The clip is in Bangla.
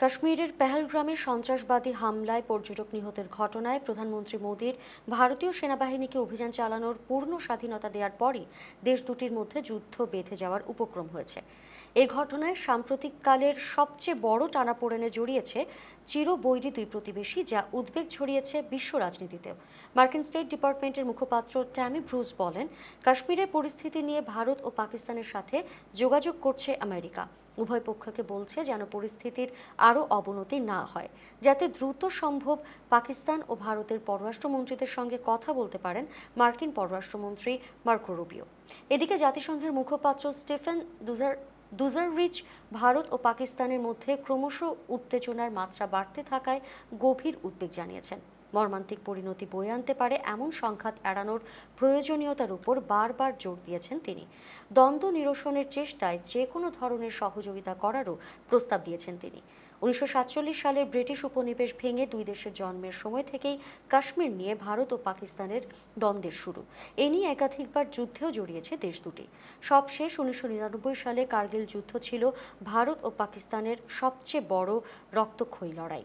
কাশ্মীরের পেহেলগ্রামে সন্ত্রাসবাদী হামলায় পর্যটক নিহতের ঘটনায় প্রধানমন্ত্রী মোদীর ভারতীয় সেনাবাহিনীকে অভিযান চালানোর পূর্ণ স্বাধীনতা দেওয়ার পরই দেশ দুটির মধ্যে যুদ্ধ বেঁধে যাওয়ার উপক্রম হয়েছে। এ ঘটনায় সাম্প্রতিককালের সবচেয়ে বড় টানাপোড়েনে জড়িয়েছে চিরবৈরী দুই প্রতিবেশী যা উদ্বেগ ছড়িয়েছে বিশ্ব রাজনীতিতেও। মার্কিন স্টেট ডিপার্টমেন্টের মুখপাত্র ট্যামি ব্রুস বলেন, কাশ্মীরের পরিস্থিতি নিয়ে ভারত ও পাকিস্তানের সাথে যোগাযোগ করছে আমেরিকা। উভয় পক্ষকে বলছে যেন পরিস্থিতির আরও অবনতি না হয়, যাতে দ্রুত সম্ভব পাকিস্তান ও ভারতের পররাষ্ট্রমন্ত্রীদের সঙ্গে কথা বলতে পারেন মার্কিন পররাষ্ট্রমন্ত্রী মার্কো রুবিও। এদিকে জাতিসংঘের মুখপাত্র স্টিফেন দুজার, দুজাররিচ ভারত ও পাকিস্তানের মধ্যে ক্রমশ উত্তেজনার মাত্রা বাড়তে থাকায় গভীর উদ্বেগ জানিয়েছেন। মর্মান্তিক পরিণতি বয়ে আনতে পারে এমন সংঘাত এড়ানোর প্রয়োজনীয়তার উপর বারবার জোর দিয়েছেন তিনি। দ্বন্দ্ব নিরসনের চেষ্টায় যে কোনো ধরনের সহযোগিতা করারও প্রস্তাব দিয়েছেন তিনি। উনিশশো সালের ব্রিটিশ উপনিবেশ ভেঙে দুই দেশের জন্মের সময় থেকেই কাশ্মীর নিয়ে ভারত ও পাকিস্তানের দ্বন্দ্বের শুরু। এ নিয়ে একাধিকবার যুদ্ধেও জড়িয়েছে দেশ দুটি। সবশেষ উনিশশো নিরানব্বই সালে কার্গিল যুদ্ধ ছিল ভারত ও পাকিস্তানের সবচেয়ে বড় রক্তক্ষয়ী লড়াই।